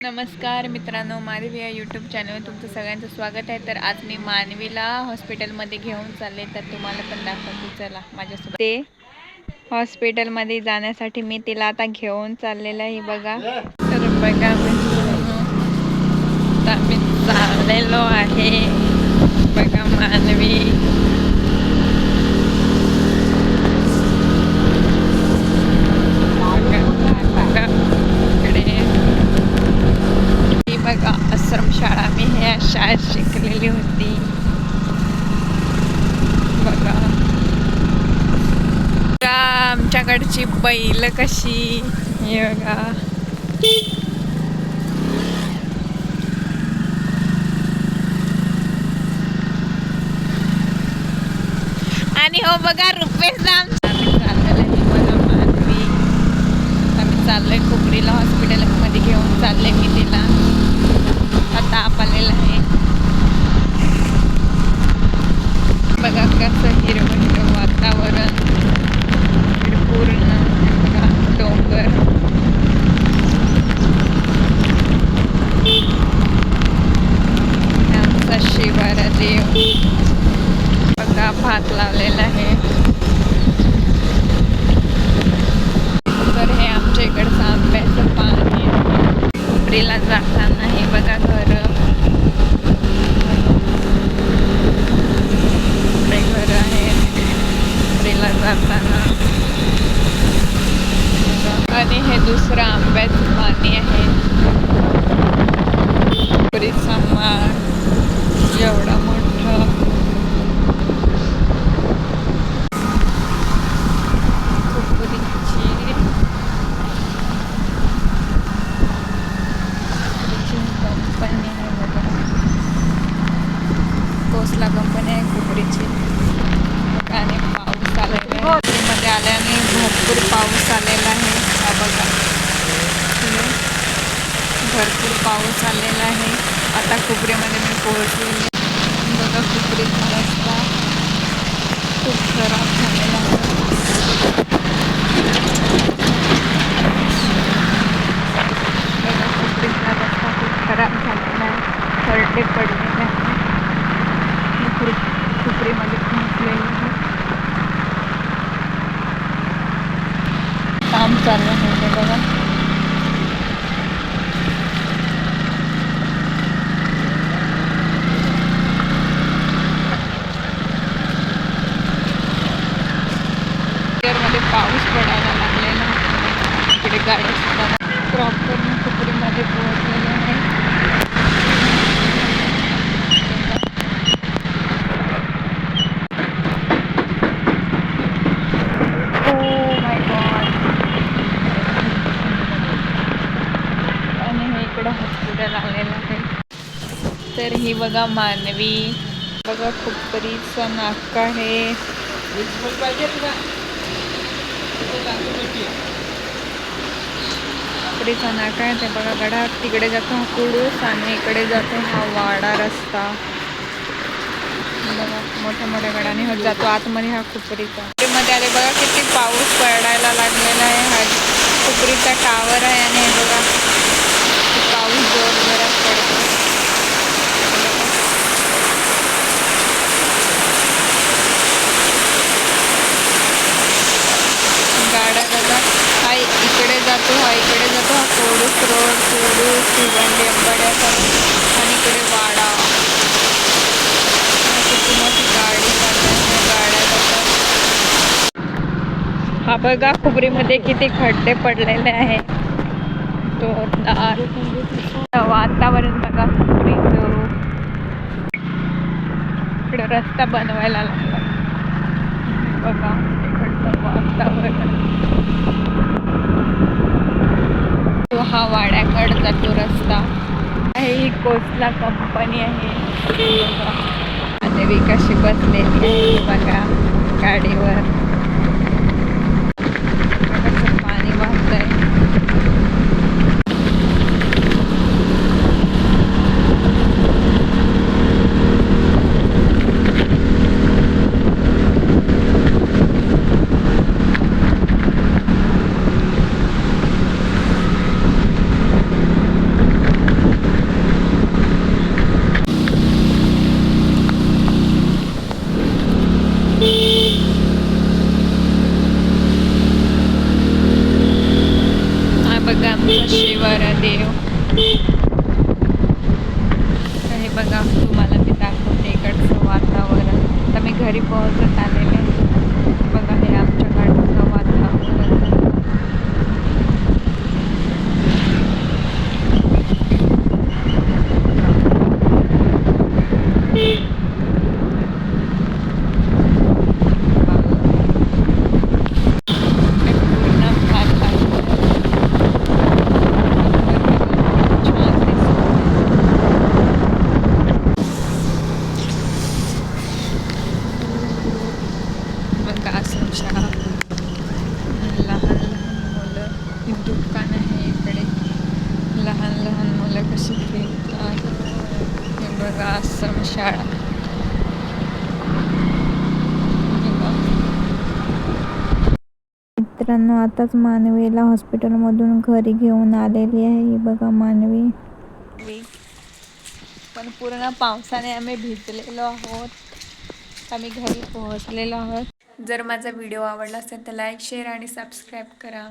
नमस्कार मित्रांनो माधवी या यूट्यूब चॅनलवर तुमचं सगळ्यांचं स्वागत आहे. तर आज मी मानवीला हॉस्पिटलमध्ये घेऊन चालले तर तुम्हाला पण दाखवते. चला माझ्यासोबत. ते हॉस्पिटलमध्ये जाण्यासाठी मी तिला आता घेऊन चाललेलं आहे बघा. तर बघा मी चाललेलो आहे. बघा मानवी बघा, बघा, इकडे ती बघा आश्रमशाळा मी ह्या शाळेत शिकलेली होती बघा बघा, आमच्याकडची बैल कशी? हे बघा. आणि हो बघा रुपेश दाम. आम्ही चाललेलो आहे मध्ये हॉस्पिटलमध्ये घेऊन चाललंय मी तिला. las rajas. कंपनी आणि पाऊस आलेला आहे. मध्ये आल्याने भरपूर पाऊस आलेला आहे. हा बघा. भरपूर पाऊस आलेला आहे. आता कुबरेमध्ये मी पोहोचलेली बघा खुपरीचा रस्ता खूप खराब झालेला आहे बघा खुपरीचा रस्ता खूप खराब झालेला आहे खड्डे पडलेले आहे खुपरी खुपरीमध्ये पोहोचलेले आहे काम चालू आहे ते बघा मध्ये पाऊस पडायला लागलेला आहे. इकडे गाड्या सुद्धा प्रॉपर मी खुपरीमध्ये पोहोचलेले आहे Oh my God. आणि हे इकडं हॉस्पिटल आलेलं आहे. तर ही बघा मानवी. बघा खुपरीचा नाका आहे. खुपरीचा नाका आहे. ते बघा गडा तिकडे जातो हा कुडूस आणि इकडे जातो हा वाडा रस्ता. बघा मोठ्या मोठ्या गडाने होत जातो. आतमध्ये हा खुपरीचा मध्ये आले बघा किती पाऊस पडायला लागलेला आहे. हा खुपरीचा टावर आहे आणि हे बघा. किती पाऊस जोरभरात पडतो गाड्या बघा हा इकडे जातो हा इकडे जातो हा कोडूस रोड कोडूस भिवंडी अंबाड्याचा आणि इकडे वाडा. किती मोठी गाडी चालते गाड्या जातात हा बघा खोबरीमध्ये किती खड्डे पडलेले आहे जोरदार वातावरण बघा. इकडं रस्ता बनवायला लागला. बघा इकडचं वातावरण. तो हा वाड्याकडे जातो रस्ता. आहे ही कोसला कंपनी आहे. बघा. देवी कशी बसलेली आहे बघा गाडीवर. तर हे बघा तुम्हाला मी दाखवते इकडचं वातावरण. आता मी घरी पोहोचत आले आहे. बघा हे आमच्याकडचं वातावरण पूर्ण भाग आहे. छान दिसतं. शाळा. लहान लहान मुलं हे दुकान आहे इकडे. लहान लहान मुलं कशी खेळतात हे बघा आश्रम शाळा. मित्रांनो आताच मानवीला हॉस्पिटलमधून घरी घेऊन आलेली आहे. ही बघा मानवी. पण पूर्ण पावसाने आम्ही भिजलेलो आहोत. आम्ही घरी पोहोचलेलो आहोत. जर माझा व्हिडिओ आवडला असेल तर लाईक शेअर आणि सबस्क्राईब करा.